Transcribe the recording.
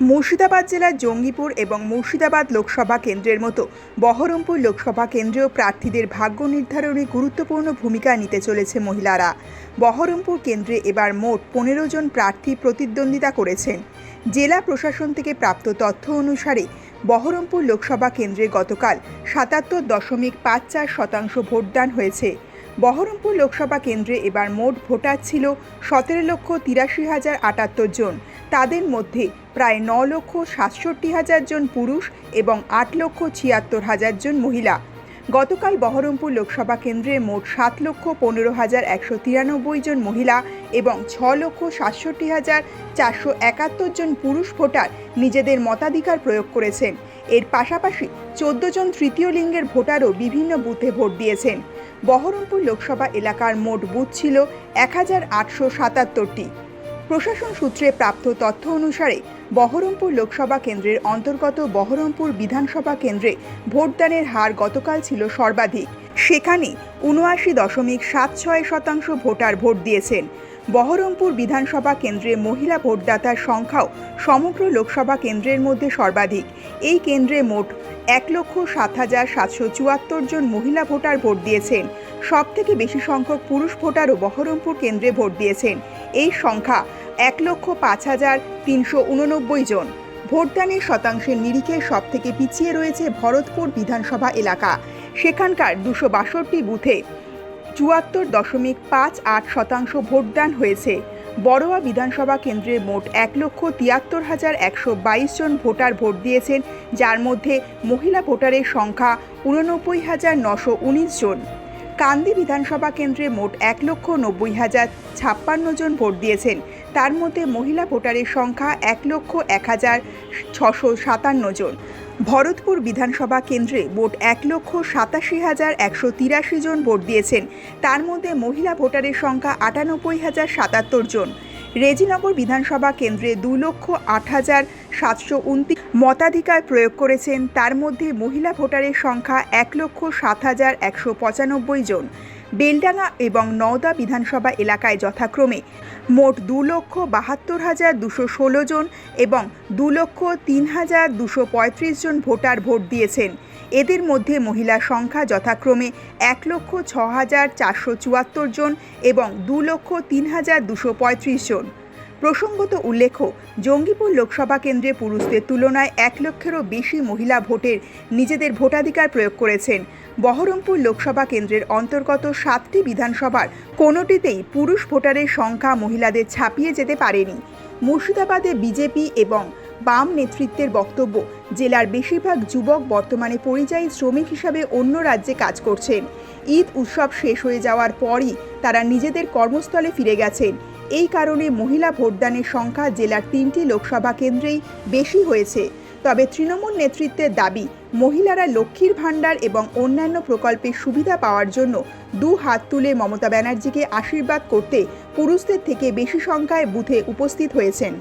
মুর্শিদাবাদ জেলার জঙ্গিপুর এবং মুর্শিদাবাদ লোকসভা কেন্দ্রের মতো বহরমপুর লোকসভা কেন্দ্রেও প্রার্থীদের ভাগ্য নির্ধারণে গুরুত্বপূর্ণ ভূমিকা নিতে চলেছে মহিলারা। বহরমপুর কেন্দ্রে এবার মোট পনেরো জন প্রার্থী প্রতিদ্বন্দ্বিতা করেছেন। জেলা প্রশাসন থেকে প্রাপ্ত তথ্য অনুসারে বহরমপুর লোকসভা কেন্দ্রে গতকাল সাতাত্তর দশমিক পাঁচ চার শতাংশ ভোটদান হয়েছে। বহরমপুর লোকসভা কেন্দ্রে এবার মোট ভোটার ছিল সতেরো লক্ষ তিরাশি হাজার আটাত্তর জন। তাদের মধ্যে প্রায় ন লক্ষ সাতষট্টি হাজার জন পুরুষ এবং আট লক্ষ ছিয়াত্তর হাজার জন মহিলা। গতকাল বহরমপুর লোকসভা কেন্দ্রে মোট সাত লক্ষ পনেরো হাজার একশো তিরানব্বই জন মহিলা এবং ছ লক্ষ সাতষট্টি হাজার চারশো একাত্তর জন পুরুষ ভোটার নিজেদের মতাধিকার প্রয়োগ করেছেন। এর পাশাপাশি চোদ্দ জন তৃতীয় লিঙ্গের ভোটারও বিভিন্ন বুথে ভোট দিয়েছেন। বহরমপুর লোকসভা এলাকার মোট বুথ ছিল এক হাজার আটশো সাতাত্তরটি। প্রশাসন সূত্রে প্রাপ্ত তথ্য অনুসারে বহরমপুর লোকসভা কেন্দ্রের অন্তর্গত বহরমপুর বিধানসভা কেন্দ্রে ভোটদানের হার গতকাল ছিল সর্বাধিক। সেখানে উনআশি দশমিক সাত ছয় শতাংশ ভোটার ভোট দিয়েছেন। বহরমপুর বিধানসভা কেন্দ্রে মহিলা ভোটদাতার সংখ্যাও সমগ্র লোকসভা কেন্দ্রের মধ্যে সর্বাধিক। এই কেন্দ্রে মোট এক লক্ষ সাত হাজার সাতশো চুয়াত্তর জন মহিলা ভোটার ভোট দিয়েছেন। সব থেকে বেশি সংখ্যক পুরুষ ভোটারও বহরমপুর কেন্দ্রে ভোট দিয়েছেন। এই সংখ্যা এক লক্ষ পাঁচ হাজার তিনশো উননব্বই জন। ভোটদানের শতাংশের নিরিখে সব থেকে পিছিয়ে রয়েছে ভরতপুর বিধানসভা এলাকা। সেখানকার দুশো বাষট্টি বুথে চুয়াত্তর দশমিক পাঁচ আট শতাংশ ভোটদান হয়েছে। বড়োয়া বিধানসভা কেন্দ্রে মোট এক লক্ষ তিয়াত্তর হাজার একশো বাইশ জন ভোটার ভোট দিয়েছেন, যার মধ্যে মহিলা ভোটারের সংখ্যা উননব্বই হাজার নশো উনিশ জন। কান্দি বিধানসভা কেন্দ্রে মোট এক লক্ষ নব্বই হাজার ছাপ্পান্ন জন ভোট দিয়েছেন, তার মধ্যে মহিলা ভোটারের সংখ্যা এক লক্ষ এক হাজার ছশো সাতান্ন জন। ভরতপুর বিধানসভা কেন্দ্রে মোট এক লক্ষ সাতাশি হাজার একশো তিরাশি জন ভোট দিয়েছেন। তার মধ্যে মহিলা ভোটারের সংখ্যা আটানব্বই হাজার সাতাত্তর জন। রেজিনগর বিধানসভা কেন্দ্রে দু লক্ষ আট হাজার সাতশো উনত্রিশ মতাধিকার প্রয়োগ করেছেন। তার মধ্যে মহিলা ভোটারের সংখ্যা এক লক্ষ সাত হাজার একশো পঁচানব্বই জন। বেলডাঙ্গা এবং নওদা বিধানসভা এলাকায় যথাক্রমে মোট দু লক্ষ বাহাত্তর হাজার দুশো ষোলো জন এবং দু লক্ষ তিন হাজার দুশো পঁয়ত্রিশ জন ভোটার ভোট দিয়েছেন। এদের মধ্যে মহিলা সংখ্যা যথাক্রমে এক লক্ষ ছ হাজার চারশো চুয়াত্তর জন এবং দু লক্ষ তিন হাজার দুশো পঁয়ত্রিশ জন। প্রসঙ্গত উল্লেখ্য, জঙ্গিপুর লোকসভা কেন্দ্রে পুরুষদের তুলনায় এক লক্ষেরও বেশি মহিলা ভোটের নিজেদের ভোটাধিকার প্রয়োগ করেছেন। বহরমপুর লোকসভা কেন্দ্রের অন্তর্গত সাতটি বিধানসভার কোনোটিতেই পুরুষ ভোটারের সংখ্যা মহিলাদের ছাপিয়ে যেতে পারেনি। মুর্শিদাবাদে বিজেপি এবং বাম নেতৃত্বের বক্তব্য, জেলার বেশিরভাগ যুবক বর্তমানে পরিযায়ী শ্রমিক হিসাবে অন্য রাজ্যে কাজ করছেন। ঈদ উৎসব শেষ হয়ে যাওয়ার পরই তারা নিজেদের কর্মস্থলে ফিরে গেছেন। এই কারণে মহিলা ভোটদানের সংখ্যা জেলার তিনটি লোকসভা কেন্দ্রেই বেশি হয়েছে। তবে তৃণমূল নেতৃত্বের দাবি, মহিলারা লক্ষ্মীর ভাণ্ডার এবং অন্যান্য প্রকল্পের সুবিধা পাওয়ার জন্য দু হাত তুলে মমতা ব্যানার্জিকে আশীর্বাদ করতে পুরুষদের থেকে বেশি সংখ্যায় বুথে উপস্থিত হয়েছেন।